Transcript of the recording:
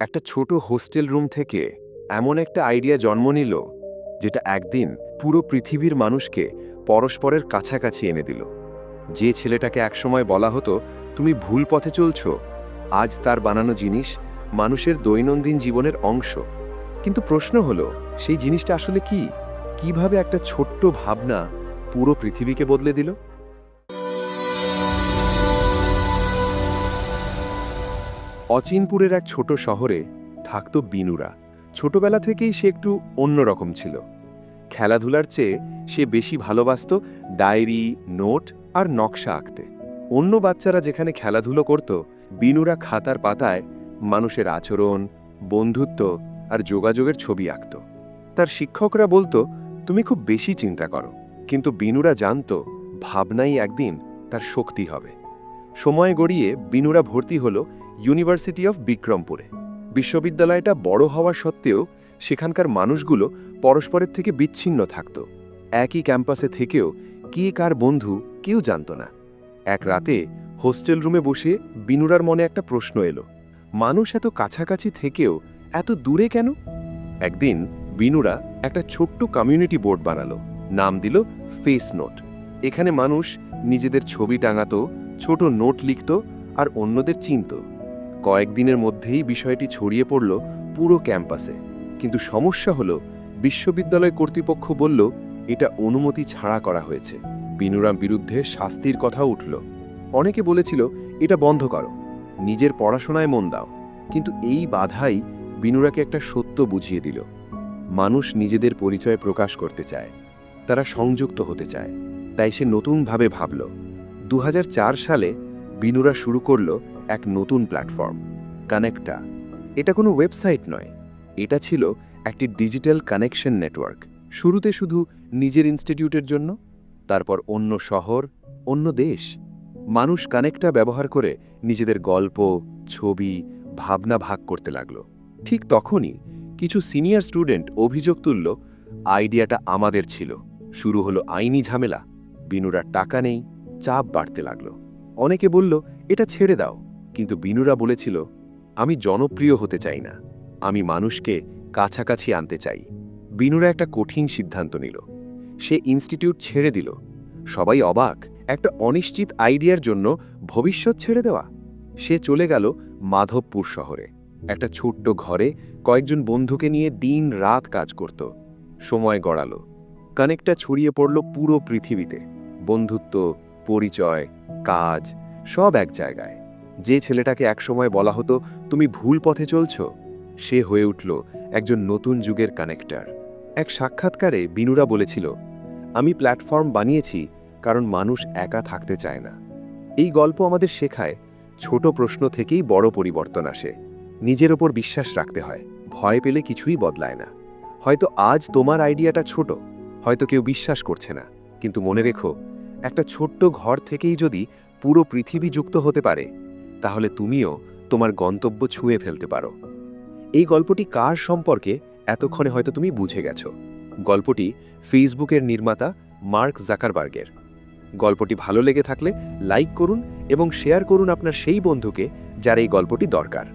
একটা ছোট hostel room থেকে এমন একটা আইডিয়া জন্ম নিল, যেটা একদিন পুরো পৃথিবীর মানুষকে পরস্পরের কাছাকাছি এনে দিল। যে ছেলেটাকে একসময় বলা হতো, তুমি ভুল পথে চলছো, আজ তার বানানো জিনিস মানুষের দৈনন্দিন জীবনের অংশ। কিন্তু প্রশ্ন হলো, সেই জিনিসটা আসলে কি? কীভাবে একটা ছোট্ট ভাবনা পুরো পৃথিবীকে বদলে দিল? অচিনপুরের এক ছোট শহরে থাকত বিনুরা। ছোটবেলা থেকেই সে একটু অন্যরকম ছিল। খেলাধুলার চেয়ে সে বেশি ভালোবাসত ডায়েরি, নোট আর নকশা আঁকতে। অন্য বাচ্চারা যেখানে খেলাধুলো করত, বিনুরা খাতার পাতায় মানুষের আচরণ, বন্ধুত্ব আর যোগাযোগের ছবি আঁকত। তার শিক্ষকরা বলতো, তুমি খুব বেশি চিন্তা করো। কিন্তু বিনুরা জানত, ভাবনাই একদিন তার শক্তি হবে। সময় গড়িয়ে বিনুরা ভর্তি হল ইউনিভার্সিটি অফ বিক্রমপুরে বিশ্ববিদ্যালয়টা বড় হওয়া সত্ত্বেও সেখানকার মানুষগুলো পরস্পরের থেকে বিচ্ছিন্ন থাকত। একই ক্যাম্পাসে থেকেও কে কার বন্ধু কেউ জানত না। এক রাতে হোস্টেল রুমে বসে বিনুরার মনে একটা প্রশ্ন এলো, মানুষ এত কাছাকাছি থেকেও এত দূরে কেন? একদিন বিনুরা একটা ছোট্ট কমিউনিটি বোর্ড বানালো, নাম দিল ফেস নোট এখানে মানুষ নিজেদের ছবি টাঙাতো, ছোট নোট লিখত আর অন্যদের চিনত। কয়েকদিনের মধ্যেই বিষয়টি ছড়িয়ে পড়ল পুরো ক্যাম্পাসে। কিন্তু সমস্যা হলো, বিশ্ববিদ্যালয় কর্তৃপক্ষ বলল, এটা অনুমতি ছাড়া করা হয়েছে। বিনুরাম বিরুদ্ধে শাস্তির কথা উঠল। অনেকে বলেছিল, এটা বন্ধ করো। নিজের পড়াশোনায় মন দাও। কিন্তু এই বাধাই বিনুরাকে একটা সত্য বুঝিয়ে দিল। মানুষ নিজেদের পরিচয় প্রকাশ করতে চায়। তারা সংযুক্ত হতে চায়। তাই সে নতুনভাবে ভাবল। দু হাজার চার সালে বিনুরা শুরু করল এক নতুন প্ল্যাটফর্ম, কানেক্টা। এটা কোনো ওয়েবসাইট নয়, এটা ছিল একটি ডিজিটাল কানেকশন নেটওয়ার্ক, শুরুতে শুধু নিজের ইনস্টিটিউটের জন্য, তারপর অন্য শহর, অন্য দেশ। মানুষ কানেক্টা ব্যবহার করে নিজেদের গল্প, ছবি, ভাবনা ভাগ করতে লাগল। ঠিক তখনই কিছু সিনিয়র স্টুডেন্ট অভিযোগ তুলল, আইডিয়াটা আমাদের ছিল, শুরু হলো আইনি ঝামেলা, বিনুরার টাকা নেই, চাপ বাড়তে লাগল। অনেকে বলল, এটা ছেড়ে দাও। কিন্তু বিনুরা বলেছিল, আমি জনপ্রিয় হতে চাই না। আমি মানুষকে কাছাকাছি আনতে চাই। বিনুরা একটা কঠিন সিদ্ধান্ত নিল। সে ইনস্টিটিউট ছেড়ে দিল। সবাই অবাক, একটা অনিশ্চিত আইডিয়ার জন্য ভবিষ্যৎ ছেড়ে দেওয়া। সে চলে গেল মাধবপুর শহরে। একটা ছোট্ট ঘরে কয়েকজন বন্ধুকে নিয়ে দিন রাত কাজ করত। সময় গড়ালো। কানেকটা ছড়িয়ে পড়ল পুরো পৃথিবীতে। বন্ধুত্ব, পরিচয়, কাজ, সব এক জায়গায়। যে ছেলেটাকে একসময় বলা হতো, তুমি ভুল পথে চলছ, সে হয়ে উঠল একজন নতুন যুগের কানেক্টর। এক সাক্ষাৎকারে বিনুরা বলেছিল, আমি প্ল্যাটফর্ম বানিয়েছি, কারণ মানুষ একা থাকতে চায় না। এই গল্প আমাদের শেখায়, ছোট প্রশ্ন থেকেই বড় পরিবর্তন আসে। নিজের ওপর বিশ্বাস রাখতে হয়, ভয় পেলে কিছুই বদলায় না। হয়তো আজ তোমার আইডিয়াটা ছোট, হয়তো কেউ বিশ্বাস করছে না। কিন্তু মনে রেখো, একটা ছোট্ট ঘর থেকেই যদি পুরো পৃথিবী যুক্ত হতে পারে তাহলে তুমিও তোমার গন্তব্য ছুঁয়ে ফেলতে পারো। এই গল্পটি কার সম্পর্কে এতক্ষণে হয়তো তুমি বুঝে গেছো। গল্পটি ফেসবুকের নির্মাতা মার্ক জাকারবার্গের। গল্পটি ভালো লেগে থাকলে লাইক করুন এবং শেয়ার করুন আপনার সেই বন্ধুকে যার এই গল্পটি দরকার।